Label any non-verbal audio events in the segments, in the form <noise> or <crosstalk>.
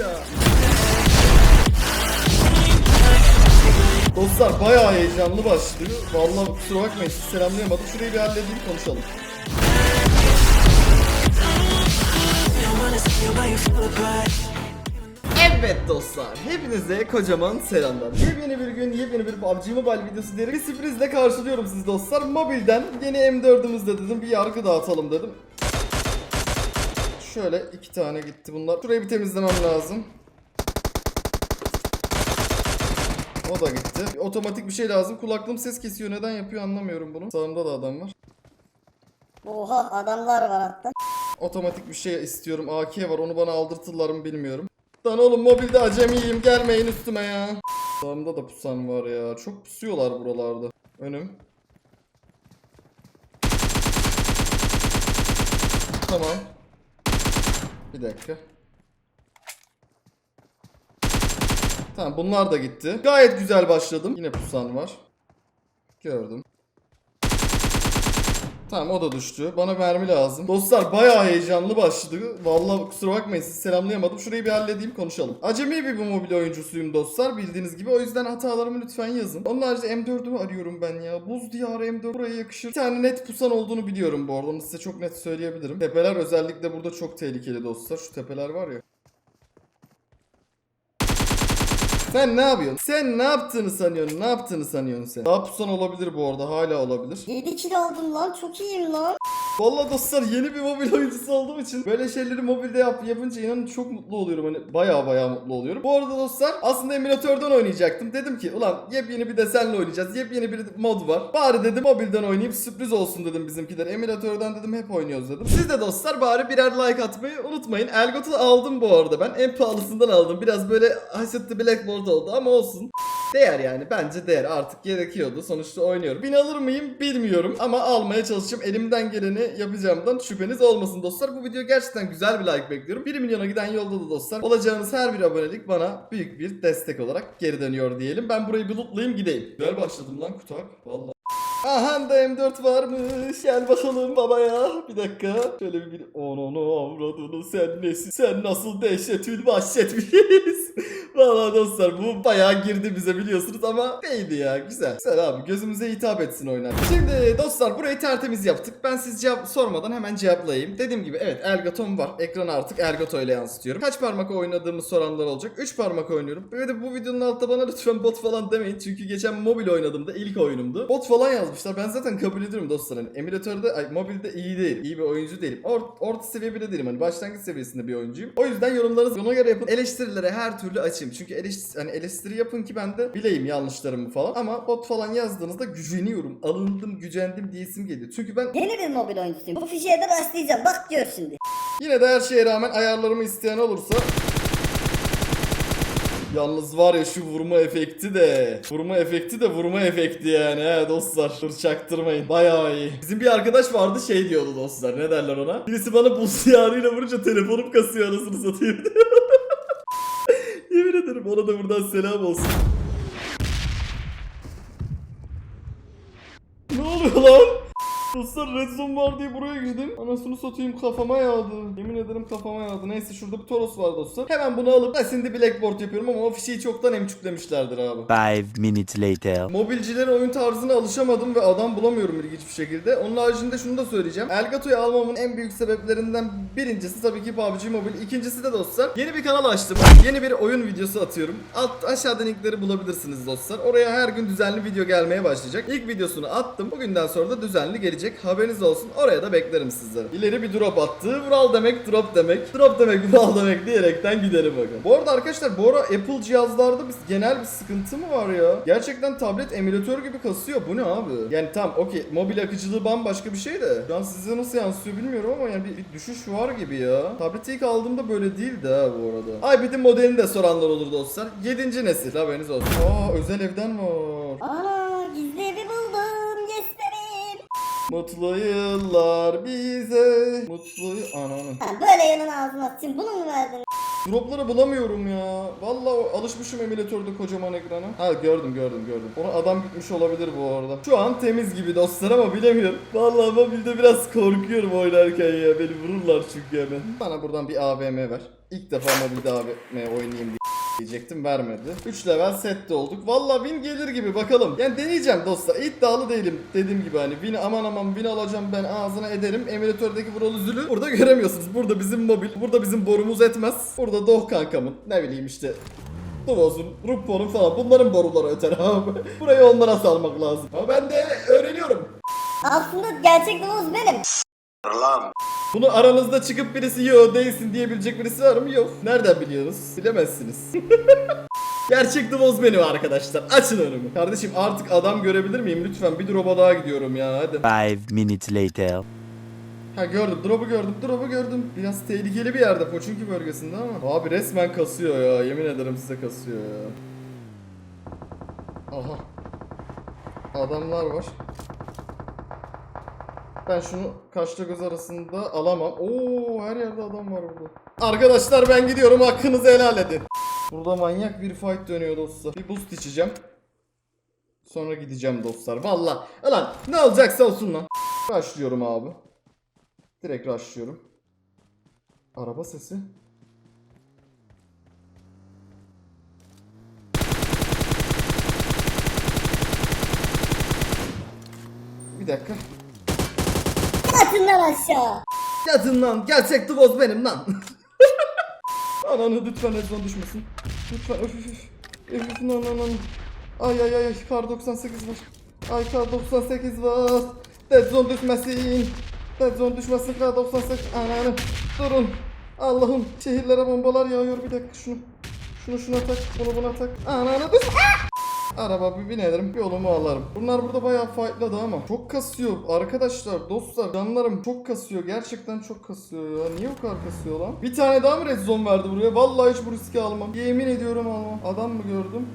aşağı. Dostlar bayağı heyecanlı başlıyor. Vallahi kusura bakmayın siz selamlayamadım. Şurayı bir halledeyim konuşalım. Evet dostlar, hepinize kocaman selamlar. Yepyeni bir gün, yepyeni bir PUBG Mobile videosu derim. Bir sürprizle karşılıyorum sizi dostlar. Mobilden yeni M4'ümüzde dedim, bir yargı dağıtalım dedim. Şöyle iki tane gitti bunlar. Şurayı bir temizlemem lazım. O da gitti. Bir otomatik bir şey lazım. Kulaklığım ses kesiyor. Neden yapıyor anlamıyorum bunu. Sağımda da adam var. Oha adamlar var hatta. Otomatik bir şey istiyorum. AK var. Onu bana aldırtırlar mı bilmiyorum. Lan oğlum mobilde acemiyim. Gelmeyin üstüme ya. Sağımda da pusan var ya. Çok pusuyorlar buralarda. Önüm. Tamam. Bir dakika. Tamam bunlar da gitti. Gayet güzel başladım. Yine pusan var. Gördüm. Tamam o da düştü. Bana mermi lazım. Dostlar bayağı heyecanlı başladı. Vallahi kusura bakmayın siz selamlayamadım. Şurayı bir halledeyim konuşalım. Acemi bir bu mobil oyuncusuyum dostlar bildiğiniz gibi. O yüzden hatalarımı lütfen yazın. Onun haricinde M4'ümü arıyorum ben ya. Buz diyarı M4 buraya yakışır. Bir tane net pusan olduğunu biliyorum bu arada. Onu size çok net söyleyebilirim. Tepeler özellikle burada çok tehlikeli dostlar. Şu tepeler var ya. Sen ne yapıyorsun? Sen ne yaptığını sanıyorsun? Ne yaptığını sanıyorsun sen? Daha pusan olabilir bu arada. Hala olabilir. 7 kilo aldım lan çok iyiyim lan. Vallahi dostlar yeni bir mobil oyuncusu olduğum için böyle şeyleri mobilde yap, yapınca inanın çok mutlu oluyorum. Hani baya baya mutlu oluyorum. Bu arada dostlar aslında emülatörden oynayacaktım. Dedim ki ulan yepyeni bir desenle oynayacağız. Yepyeni bir mod var. Bari dedim mobilden oynayıp sürpriz olsun dedim bizimkiler. Emülatörden dedim hep oynuyoruz dedim. Siz de dostlar bari birer like atmayı unutmayın. Elgot'u aldım bu arada ben. En pahalısından aldım. Biraz böyle hasetli blackboard oldu ama olsun. Değer yani bence değer artık gerekiyordu sonuçta oynuyorum. Bin alır mıyım bilmiyorum ama almaya çalışacağım elimden geleni yapacağımdan şüpheniz olmasın dostlar. Bu video gerçekten güzel bir like bekliyorum. 1 milyona giden yolda da dostlar olacağınız her bir abonelik bana büyük bir destek olarak geri dönüyor diyelim. Ben burayı bir lootlayayım gideyim. Güzel başladım lan kutak valla. Aha da M4 varmış. Gel bakalım baba ya. Bir dakika. Şöyle bir, bir onu avradını sen nesin? Sen nasıl dehşetül vahşet biriyiz? <laughs> Valla dostlar bu bayağı girdi bize biliyorsunuz ama neydi ya güzel. Güzel abi gözümüze hitap etsin oynar. Şimdi dostlar burayı tertemiz yaptık. Ben siz cevap sormadan hemen cevaplayayım. Dediğim gibi evet Elgatom var. Ekrana artık Elgato ile yansıtıyorum. Kaç parmak oynadığımı soranlar olacak. 3 parmak oynuyorum. Ve de bu videonun altında bana lütfen bot falan demeyin. Çünkü geçen mobil oynadığımda ilk oyunumdu. Bot falan yazmışlar. Ben zaten kabul ediyorum dostlar. Hani emülatörde, ay, mobilde iyi değil. İyi bir oyuncu değilim. Or, orta seviye bile değilim. Hani başlangıç seviyesinde bir oyuncuyum. O yüzden yorumlarınızı ona göre yapın. Eleştirilere her türlü açayım. Çünkü eleştiri, hani eleştiri yapın ki ben de bileyim yanlışlarımı falan. Ama bot falan yazdığınızda güceniyorum. Alındım, gücendim diyesim geliyor. Çünkü ben Yeni bir mobil oyuncusuyum. Bu fişeye de başlayacağım bak gör şimdi. Yine de her şeye rağmen ayarlarımı isteyen olursa Yalnız var ya şu vurma efekti de. Vurma efekti de vurma efekti yani. He dostlar Dur çaktırmayın. Bayağı iyi. Bizim bir arkadaş vardı şey diyordu dostlar. Ne derler ona? Birisi bana buz yarıyla vurunca telefonum kasıyor anasını satayım. <laughs> Yemin ederim ona da buradan selam olsun. Ne oluyor lan? Dostlar red zone var diye buraya girdim. Anasını satayım kafama yağdı. Yemin ederim kafama yağdı. Neyse şurada bir Toros var dostlar. Hemen bunu alıp şimdi blackboard yapıyorum ama o fişeyi çoktan emçüklemişlerdir abi. Five minutes later. Mobilcilerin oyun tarzına alışamadım ve adam bulamıyorum ilginç bir şekilde. Onun haricinde şunu da söyleyeceğim. Elgato'yu almamın en büyük sebeplerinden birincisi tabii ki PUBG Mobile. İkincisi de dostlar yeni bir kanal açtım. Yeni bir oyun videosu atıyorum. Alt aşağıda linkleri bulabilirsiniz dostlar. Oraya her gün düzenli video gelmeye başlayacak. İlk videosunu attım. Bugünden sonra da düzenli gelecek. Haberiniz olsun. Oraya da beklerim sizleri. İleri bir drop attı. Vural demek drop demek. Drop demek Vural demek diyerekten gidelim bakalım. Bu arada arkadaşlar bu ara Apple cihazlarda bir genel bir sıkıntı mı var ya? Gerçekten tablet emülatör gibi kasıyor. Bu ne abi? Yani tam okey mobil akıcılığı bambaşka bir şey de. Şu an size nasıl yansıyor bilmiyorum ama yani bir, bir düşüş var gibi ya. Tableti ilk aldığımda böyle değildi ha bu arada. iPad'in modelini de soranlar olur dostlar. 7. nesil haberiniz olsun. Aa özel evden var. Göstereyim. Mutlu yıllar bize. Mutlu Ananı. Ha, böyle yanına ağzına atayım bunu mu verdin? Dropları bulamıyorum ya. Vallahi alışmışım emülatörde kocaman ekrana. Ha gördüm gördüm gördüm. Ona adam gitmiş olabilir bu arada. Şu an temiz gibi dostlar ama bilemiyorum. Vallahi mobilde biraz korkuyorum oynarken ya. Beni vururlar çünkü hemen. Bana buradan bir AVM ver. İlk defa mobilde AVM oynayayım diye diyecektim vermedi. 3 level sette olduk. Vallahi win gelir gibi bakalım. Yani deneyeceğim dostlar. İddialı değilim. Dediğim gibi hani win aman aman win alacağım ben ağzına ederim. Emülatördeki Vural Üzül'ü burada <laughs> göremiyorsunuz. Burada bizim mobil. Burada bizim borumuz etmez. Burada Doh kankamın. Ne bileyim işte. Duvoz'un, Ruppo'nun falan bunların boruları öter abi. <laughs> Burayı onlara salmak lazım. Ama ben de öğreniyorum. Aslında gerçek Davuz benim. Bunu aranızda çıkıp birisi yo değilsin diyebilecek birisi var mı? Yok. Nereden biliyoruz? Bilemezsiniz. <laughs> Gerçek Duvoz benim arkadaşlar. Açın önümü. Kardeşim artık adam görebilir miyim? Lütfen bir drop'a daha gidiyorum ya hadi. Five minutes later. Ha gördüm drop'u gördüm drop'u gördüm. Biraz tehlikeli bir yerde Poçunki bölgesinde ama. Abi resmen kasıyor ya. Yemin ederim size kasıyor ya. Aha. Adamlar var. Ben şunu kaşla göz arasında alamam. Oo her yerde adam var burada. Arkadaşlar ben gidiyorum hakkınızı helal edin. Burada manyak bir fight dönüyor dostlar. Bir boost içeceğim. Sonra gideceğim dostlar. Valla. Ulan ne olacaksa olsun lan. Başlıyorum abi. Direkt rushlıyorum. Araba sesi. Bir dakika. Atın lan aşağı. Yatın lan. Gerçek Duvoz benim lan. <laughs> Ananı lütfen Ezon düşmesin. Lütfen öf öf öf. Öf öf nan nan. Ay ay ay kar 98 var. Ay kar 98 var. Dead zone düşmesin. Dead zone düşmesin kar 98. Ananı. Durun. Allah'ım şehirlere bombalar yağıyor bir dakika şunu. Şunu şuna tak, bunu buna tak. Ananı düş. Araba bir binerim yolumu alırım. Bunlar burada bayağı fightladı ama çok kasıyor arkadaşlar dostlar canlarım çok kasıyor gerçekten çok kasıyor ya niye bu kadar kasıyor lan? Bir tane daha mı red verdi buraya vallahi hiç bu riski almam yemin ediyorum almam adam mı gördüm?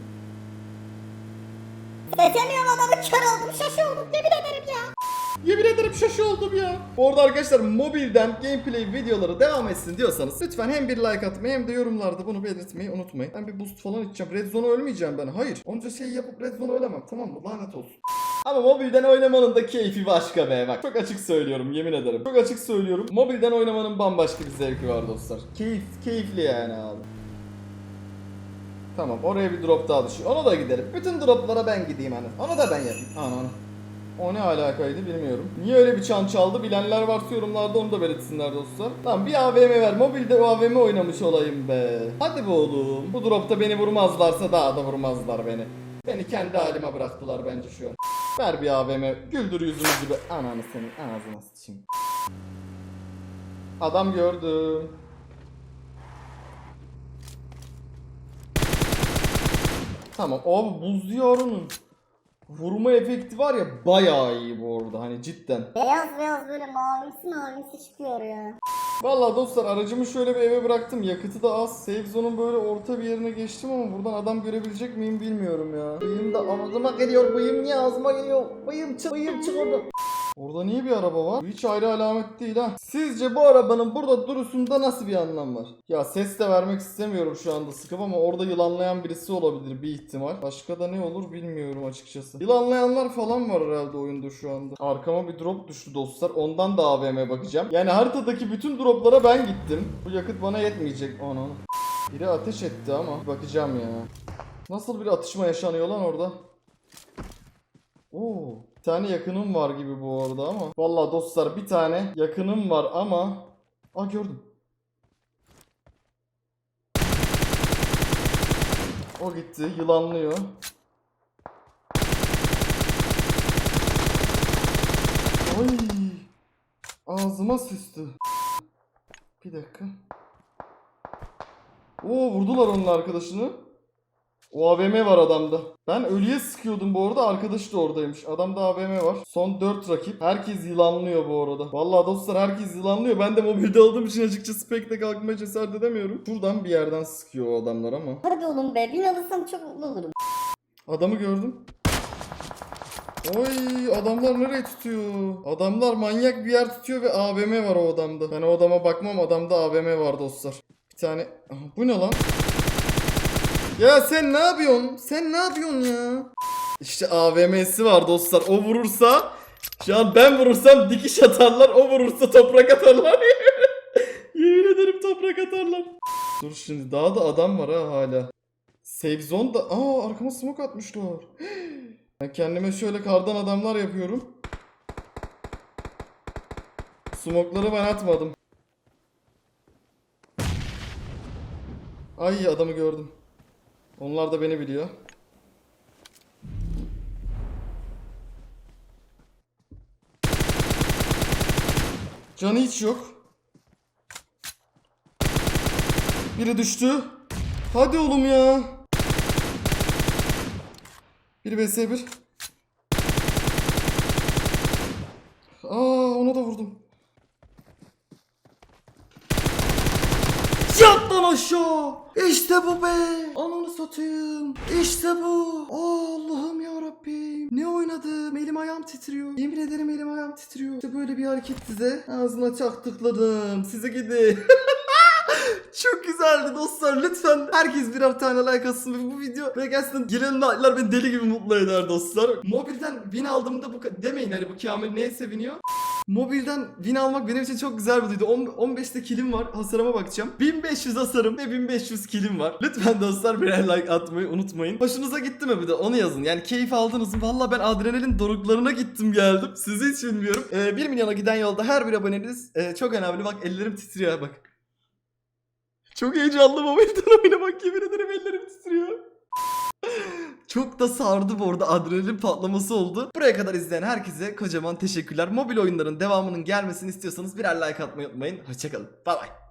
Seçemiyorum adamı kör oldum şaşırdım yemin ederim ya. Yemin ederim şaşı oldum ya. Bu arada arkadaşlar mobilden gameplay videoları devam etsin diyorsanız lütfen hem bir like atmayı hem de yorumlarda bunu belirtmeyi unutmayın. Ben bir boost falan içeceğim. Red Zone'a ölmeyeceğim ben. Hayır. Onca şey yapıp Red Zone'a ölemem. Tamam mı? Lanet olsun. Ama mobilden oynamanın da keyfi başka be. Bak çok açık söylüyorum yemin ederim. Çok açık söylüyorum. Mobilden oynamanın bambaşka bir zevki var dostlar. Keyif, keyifli yani abi. Tamam oraya bir drop daha düşüyor. Ona da giderim. Bütün droplara ben gideyim hani. Onu da ben yapayım. Ananı. O ne alakaydı bilmiyorum. Niye öyle bir çan çaldı bilenler varsa yorumlarda onu da belirtsinler dostlar. Tamam bir AVM ver. Mobilde o AVM oynamış olayım be. Hadi be oğlum. Bu dropta beni vurmazlarsa daha da vurmazlar beni. Beni kendi halime bıraktılar bence şu an. Ver bir AVM. Güldür yüzümüz gibi. Ananı senin ağzına sıçayım. Adam gördüm. Tamam. Abi buz diyarının vurma efekti var ya bayağı iyi bu arada hani cidden. Beyaz beyaz böyle mavimsi mavimsi çıkıyor ya. Vallahi dostlar aracımı şöyle bir eve bıraktım. Yakıtı da az. Safe zone'un böyle orta bir yerine geçtim ama buradan adam görebilecek miyim bilmiyorum ya. Bıyım da ağzıma geliyor. Bıyım niye ağzıma geliyor? Bıyım çık, bıyım çık orada. Orada niye bir araba var? Hiç ayrı alamet değil ha. Sizce bu arabanın burada duruşunda nasıl bir anlam var? Ya ses de vermek istemiyorum şu anda sıkıp ama orada yılanlayan birisi olabilir bir ihtimal. Başka da ne olur bilmiyorum açıkçası. Yılanlayanlar falan var herhalde oyunda şu anda. Arkama bir drop düştü dostlar. Ondan da AVM'ye bakacağım. Yani haritadaki bütün droplara ben gittim. Bu yakıt bana yetmeyecek. Ana. Biri ateş etti ama bakacağım ya. Nasıl bir atışma yaşanıyor lan orada? Oo. Bir tane yakınım var gibi bu arada ama. Vallahi dostlar bir tane yakınım var ama. Aa gördüm. O gitti. Yılanlıyor. Ay. Ağzıma sıçtı. Bir dakika. Oo vurdular onun arkadaşını. O AVM var adamda. Ben ölüye sıkıyordum bu arada. Arkadaşı da oradaymış. Adamda AVM var. Son 4 rakip. Herkes yılanlıyor bu arada. Vallahi dostlar herkes yılanlıyor. Ben de mobilde olduğum için açıkçası pek de kalkmaya cesaret edemiyorum. Şuradan bir yerden sıkıyor o adamlar ama. Hadi oğlum be bin alırsam çok mutlu olurum. Adamı gördüm. Oy adamlar nereye tutuyor? Adamlar manyak bir yer tutuyor ve AVM var o adamda. Ben o adama bakmam adamda AVM var dostlar. Bir tane... Aha, bu ne lan? Ya sen ne yapıyorsun? Sen ne yapıyorsun ya? İşte AVM'si var dostlar. O vurursa şu an ben vurursam dikiş atarlar. O vurursa toprak atarlar. <laughs> Yemin ederim toprak atarlar. Dur şimdi daha da adam var ha hala. Save zone da... Aa arkama smoke atmışlar. <gasps> Ben kendime şöyle kardan adamlar yapıyorum. Smokları ben atmadım. Ay adamı gördüm. Onlar da beni biliyor. Canı hiç yok. Biri düştü. Hadi oğlum ya. Biri vs1. Aa ona da vurdum. Yat lan aşağı. İşte bu be. Ananı satayım. İşte bu. Allah'ım ya Rabbim. Ne oynadım. Elim ayağım titriyor. Yemin ederim elim ayağım titriyor. İşte böyle bir hareket size. Ağzına çak tıkladım. Size gidi. <laughs> Çok güzeldi dostlar. Lütfen herkes birer tane like atsın ve bu video ve gerçekten gelen like'lar beni deli gibi mutlu eder dostlar. Mobilden win aldığımda bu demeyin hani bu Kamil neye seviniyor? Mobilden win almak benim için çok güzel bir duydu. On- 15'te kilim var. Hasarıma bakacağım. 1500 hasarım ve 1500 kilim var. Lütfen dostlar birer like atmayı unutmayın. Hoşunuza gitti mi bir de onu yazın. Yani keyif aldınız mı? Valla ben adrenalin doruklarına gittim geldim. Sizi hiç bilmiyorum. Ee, 1 milyona giden yolda her bir aboneniz e, çok önemli. Bak ellerim titriyor bak. Çok heyecanlı mobilden oynamak yemin ederim ellerim titriyor. Çok da sardı bu arada adrenalin patlaması oldu. Buraya kadar izleyen herkese kocaman teşekkürler. Mobil oyunların devamının gelmesini istiyorsanız birer like atmayı unutmayın. Hoşçakalın. Bay bay.